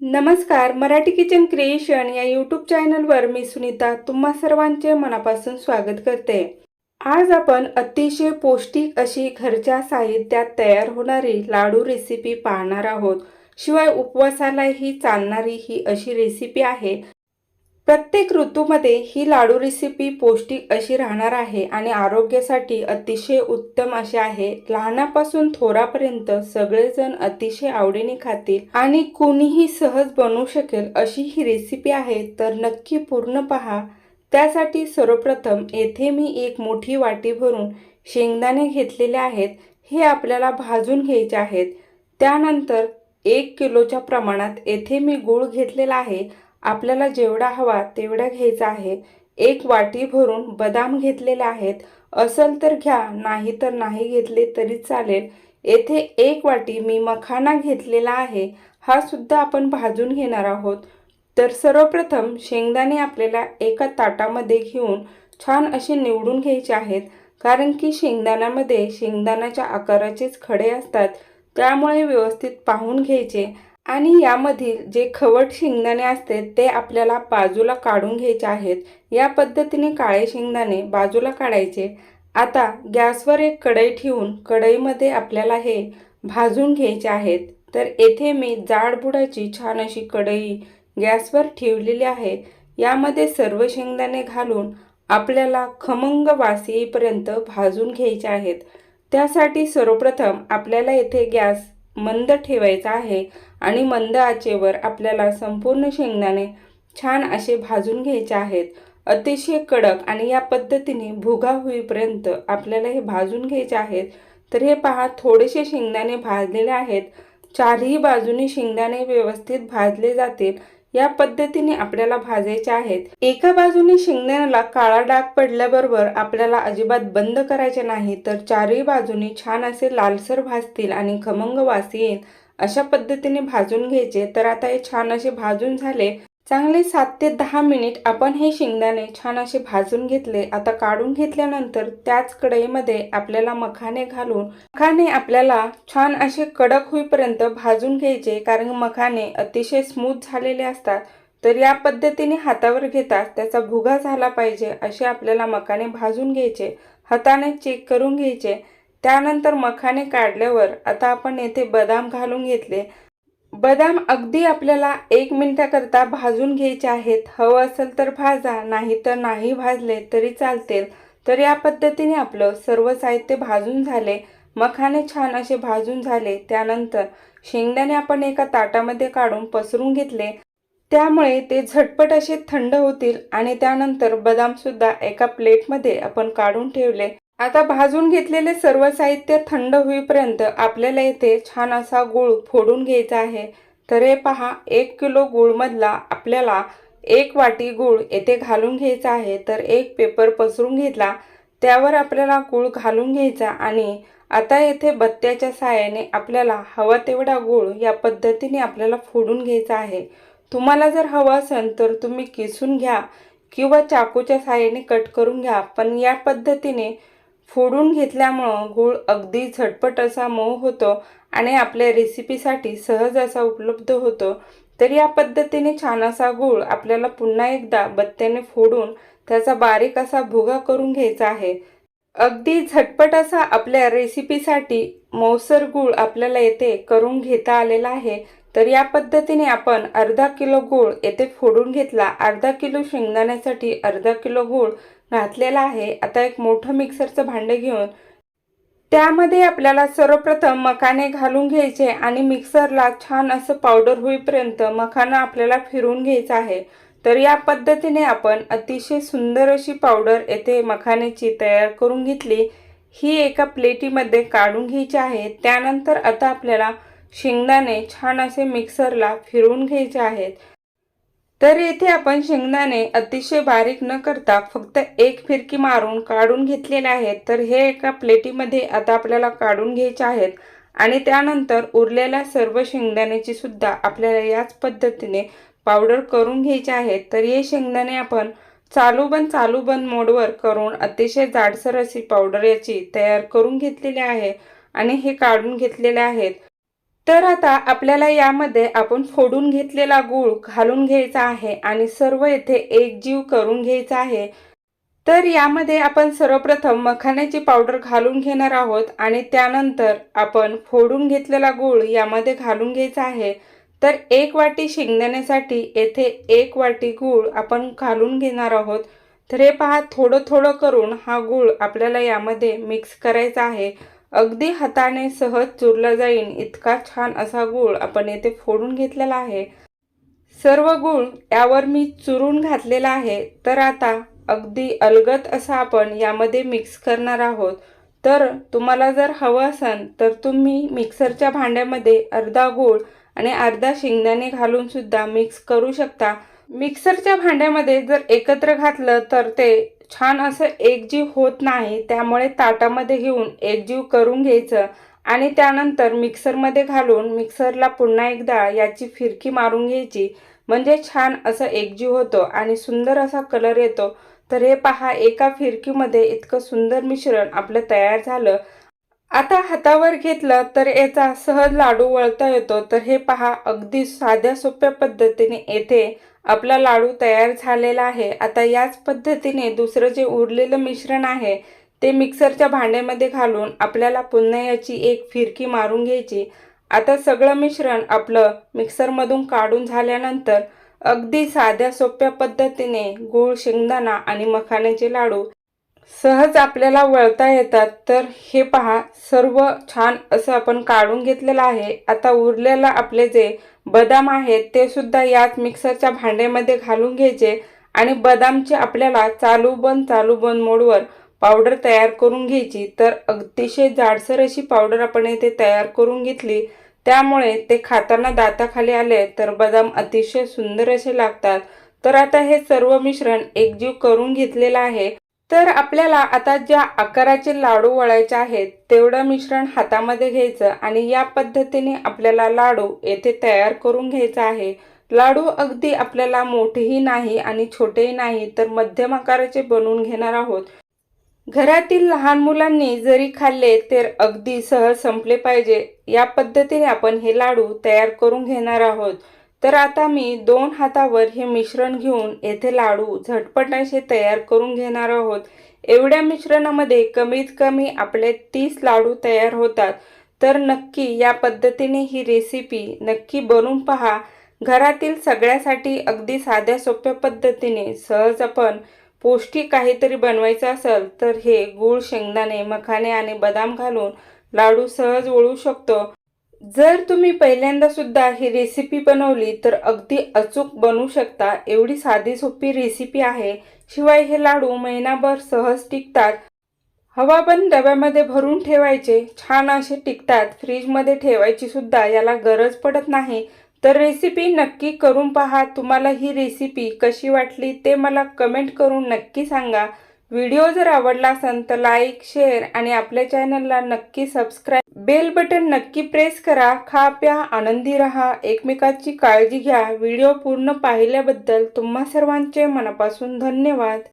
नमस्कार Marathi kitchen creation या YouTube चॅनलवर मी सुनीता तुम्हा सर्वांचे मनापासून स्वागत करते. आज आपण अतिशय पौष्टिक अशी घरच्या साहित्यात तयार होणारी लाडू रेसिपी पाहणार आहोत. शिवाय उपवासालाही चालणारी ही अशी रेसिपी आहे प्रत्येक ऋतूमध्ये ही लाडू रेसिपी पौष्टिक अशी राहणार आहे आणि आरोग्यासाठी अतिशय उत्तम अशी आहे. लहानापासून थोरापर्यंत सगळेजण अतिशय आवडीने खातील आणि कोणीही सहज बनवू शकेल अशी ही रेसिपी आहे तर नक्की पूर्ण पहा. त्यासाठी सर्वप्रथम येथे मी एक मोठी वाटी भरून शेंगदाणे घेतलेले आहेत. हे आपल्याला भाजून घ्यायचे आहेत. त्यानंतर एक किलोच्या प्रमाणात येथे मी गूळ घेतलेला आहे. आपल्याला जेवढा हवा तेवढा घ्यायचा आहे. एक वाटी भरून बदाम घेतलेले आहेत. असल तर घ्या नाही तर नाही घेतले तरी चालेल. येथे एक वाटी मी मखाना घेतलेला आहे. हा सुद्धा आपण भाजून घेणार आहोत. तर सर्वप्रथम शेंगदाणे आपल्याला एका ताटामध्ये घेऊन छान असे निवडून घ्यायचे आहेत. कारण की शेंगदाण्यामध्ये शेंगदाण्याच्या आकाराचेच खडे असतात. त्यामुळे व्यवस्थित पाहून घ्यायचे. आणि यामधील जे खवट शेंगदाणे असते ते आपल्याला बाजूला काढून घ्यायचे आहेत. या पद्धतीने काळे शेंगदाणे बाजूला काढायचे. आता गॅसवर एक कढई ठेवून कढईमध्ये आपल्याला हे भाजून घ्यायचे आहेत. तर येथे मी जाड बुडाची छान अशी कढई गॅसवर ठेवलेली आहे. यामध्ये सर्व शेंगदाणे घालून आपल्याला खमंग वास येईपर्यंत भाजून घ्यायचे आहेत. त्यासाठी सर्वप्रथम आपल्याला येथे गॅस मंद ठेवायचा आहे. आणि मंद आचेवर आपल्याला संपूर्ण शेंगदाणे छान असे भाजून घ्यायचे आहेत. अतिशय कडक आणि या पद्धतीने भुगा होईपर्यंत आपल्याला हे भाजून घ्यायचे आहेत. तर हे पहा थोडेसे शेंगदाणे भाजलेले आहेत. चारही बाजूनी शेंगदाणे व्यवस्थित भाजले जातील. या पद्धतीने आपल्याला भाजायचे आहेत. एका बाजूने शेंगदाण्याला काळा डाग पडल्याबरोबर आपल्याला अजिबात बंद करायचे नाही. तर चारही बाजूनी छान असे लालसर भाजतील आणि खमंग वास येईल. अशा पद्धतीने भाजून घ्यायचे. तर आता हे छान असे भाजून झाले. चांगले सात ते दहा मिनिट आपण हे शेंगदाणे छान असे भाजून घेतले. आता काढून घेतल्यानंतर त्याच कढईमध्ये आपल्याला मखाने घालून मखाने आपल्याला छान असे कडक होईपर्यंत भाजून घ्यायचे. कारण मखाने अतिशय स्मूथ झालेले असतात. तर या पद्धतीने हातावर घेताच त्याचा भुगा झाला पाहिजे. असे आपल्याला मखाने भाजून घ्यायचे. हाताने चेक करून घ्यायचे. त्यानंतर मखाने काढल्यावर आता आपण येथे बदाम घालून घेतले. बदाम अगदी आपल्याला एक मिनिटाकरता भाजून घ्यायचे आहेत. हवं असेल तर भाजा नाही तर नाही भाजले तरी चालतील. तर या पद्धतीने आपलं सर्व साहित्य भाजून झाले. मखाने छान असे भाजून झाले. त्यानंतर शेंगदाणे आपण एका ताटामध्ये काढून पसरून घेतले. त्यामुळे ते झटपट असे थंड होतील आणि त्यानंतर बदामसुद्धा एका प्लेटमध्ये आपण काढून ठेवले. आता भाजून घेतलेले सर्व साहित्य थंड होईपर्यंत आपल्याला येथे छान असा गूळ फोडून घ्यायचा आहे. तर हे पहा एक किलो गूळमधला आपल्याला एक वाटी गूळ येथे घालून घ्यायचा आहे. तर एक पेपर पसरून घेतला त्यावर आपल्याला गूळ घालून घ्यायचा आणि आता येथे बत्त्याच्या साहाय्याने आपल्याला हवा तेवढा गूळ या पद्धतीने आपल्याला फोडून घ्यायचा आहे. तुम्हाला जर हवं असेल तर तुम्ही किसून घ्या किंवा चाकूच्या साहाय्याने कट करून घ्या. पण या पद्धतीने फोडून घेतल्यामुळं गूळ अगदी झटपट असा मऊ होतो आणि आपल्या रेसिपीसाठी सहज असा उपलब्ध होतो. तर या पद्धतीने छान असा गूळ आपल्याला पुन्हा एकदा बत्त्याने फोडून त्याचा बारीक असा भुगा करून घ्यायचा आहे. अगदी झटपट असा आपल्या रेसिपीसाठी मौसर गूळ आपल्याला येथे करून घेता आलेला आहे. तर या पद्धतीने आपण अर्धा किलो गूळ येथे फोडून घेतला. अर्धा किलो शेंगदाण्यासाठी अर्धा किलो गूळ घातलेला आहे. आता एक मोठं मिक्सरचं भांडं घेऊन त्यामध्ये आपल्याला सर्वप्रथम मखाने घालून घ्यायचे आणि मिक्सरला छान असं पावडर होईपर्यंत मखाना आपल्याला फिरवून घ्यायचा आहे. तर या पद्धतीने आपण अतिशय सुंदर अशी पावडर येथे मखाण्याची तयार करून घेतली. ही एका प्लेटीमध्ये काढून घ्यायची आहे. त्यानंतर आता आपल्याला शेंगदाणे छान असे मिक्सरला फिरवून घ्यायचे आहेत. तर येथे आपण शेंगदाणे अतिशय बारीक न करता फक्त एक फिरकी मारून काढून घेतलेले आहेत. तर हे एका प्लेटीमध्ये आता आपल्याला काढून घ्यायचे आहेत. आणि त्यानंतर उरलेल्या सर्व शेंगदाण्याची सुद्धा आपल्याला याच पद्धतीने पावडर करून घ्यायचे आहेत तर हे शेंगदाणे आपण चालू बंद चालू बंद मोडवर करून अतिशय जाडसर अशी पावडर याची तयार करून घेतलेली आहे. आणि हे काढून घेतलेले आहेत. तर आता आपल्याला यामध्ये आपण फोडून घेतलेला गूळ घालून घ्यायचा आहे आणि सर्व येथे एकजीव करून घ्यायचा आहे. तर यामध्ये आपण सर्वप्रथम मखाण्याची पावडर घालून घेणार आहोत आणि त्यानंतर आपण फोडून घेतलेला गूळ यामध्ये घालून घ्यायचा आहे. तर एक वाटी शेंगदाण्यासाठी येथे एक वाटी गूळ आपण घालून घेणार आहोत. तर हे पहा थोडं थोडं करून हा गूळ आपल्याला यामध्ये मिक्स करायचा आहे. अगदी हाताने सहज चुरला जाईल इतका छान असा गूळ आपण येथे फोडून घेतलेला आहे. सर्व गूळ यावर मी चुरून घातलेला आहे तर आता अगदी अलगद असं आपण यामध्ये मिक्स करणार आहोत. तर तुम्हाला जर हवं असेल तर तुम्ही मिक्सरच्या भांड्यामध्ये अर्धा गूळ आणि अर्धा शेंगदाणे घालून सुद्धा मिक्स करू शकता. मिक्सरच्या भांड्यामध्ये जर एकत्र घातलं तर ते छान असं एकजीव होत नाही त्यामुळे ताटामध्ये घेऊन एकजीव करून घ्यायचं आणि त्यानंतर मिक्सरमध्ये घालून मिक्सरला पुन्हा एकदा याची फिरकी मारून घ्यायची. म्हणजे छान असं एकजीव होतो आणि सुंदर असा कलर येतो. तर हे पहा एका फिरकीमध्ये इतकं सुंदर मिश्रण आपलं तयार झालं. आता हातावर घेतलं तर याचा सहज लाडू वळता येतो. तर हे पहा अगदी साध्या सोप्या पद्धतीने येथे आपला लाडू तयार झालेला आहे. आता याच पद्धतीने दुसरं जे उरलेलं मिश्रण आहे ते मिक्सरच्या भांड्यामध्ये घालून आपल्याला पुन्हा याची एक फिरकी मारून घ्यायची. आता सगळं मिश्रण आपलं मिक्सरमधून काढून झाल्यानंतर अगदी साध्या सोप्या पद्धतीने गूळ शेंगदाणा आणि मखाण्याचे लाडू सहज आपल्याला वळता येतात. तर हे पहा सर्व छान असं आपण काढून घेतलेलं आहे. आता उरलेला आपले जे बदाम आहेत ते सुद्धा याच मिक्सरच्या भांड्यामध्ये घालून घ्यायचे आणि बदामचे आपल्याला चालू बंद चालू बंद मोडवर पावडर तयार करून घ्यायची. तर अतिशय जाडसर अशी पावडर आपण येथे तयार करून घेतली. त्यामुळे ते खाताना दाताखाली आले तर बदाम अतिशय सुंदर असे लागतात. तर आता हे सर्व मिश्रण एकजीव करून घेतलेलं आहे. तर आपल्याला आता ज्या आकाराचे लाडू वळायचे आहेत तेवढं मिश्रण हातामध्ये घ्यायचं आणि या पद्धतीने आपल्याला लाडू येथे तयार करून घ्यायचा आहे. लाडू अगदी आपल्याला मोठेही नाही आणि छोटेही नाही तर मध्यम आकाराचे बनवून घेणार आहोत. घरातील लहान मुलांनी जरी खाल्ले तर अगदी सहज संपले पाहिजे. या पद्धतीने आपण हे लाडू तयार करून घेणार आहोत. तर आता मी दोन हातावर हे मिश्रण घेऊन येथे लाडू झटपट असे तयार करून घेणार आहोत. एवढ्या मिश्रणामध्ये कमीत कमी आपले तीस लाडू तयार होतात. तर नक्की या पद्धतीने ही रेसिपी नक्की बनवून पहा. घरातील सगळ्यासाठी अगदी साध्या सोप्या पद्धतीने सहज आपण पौष्टिक काहीतरी बनवायचं असेल तर हे गूळ शेंगदाणे मखाने आणि बदाम घालून लाडू सहज ओळू शकतो. जर तुम्ही पहिल्यांदा सुद्धा ही रेसिपी बनवली तर अगदी अचूक बनवू शकता. एवढी साधी सोपी रेसिपी आहे. शिवाय हे लाडू महिनाभर सहज टिकतात. हवा पण डब्यामध्ये भरून ठेवायचे. छान असे टिकतात. फ्रीजमध्ये ठेवायची सुद्धा याला गरज पडत नाही. तर रेसिपी नक्की करून पहा. तुम्हाला ही रेसिपी कशी वाटली ते मला कमेंट करून नक्की सांगा. व्हिडिओ जर आवडला असेल तर लाईक शेअर आणि आपल्या चॅनलला नक्की सबस्क्राईब बेल बटन नक्की प्रेस करा. खा प्या आनंदी रहा. एकमेकाची काळजी घ्या. व्हिडिओ पूर्ण पाहिल्याबद्दल तुम्हा सर्वांचे मनापासून धन्यवाद.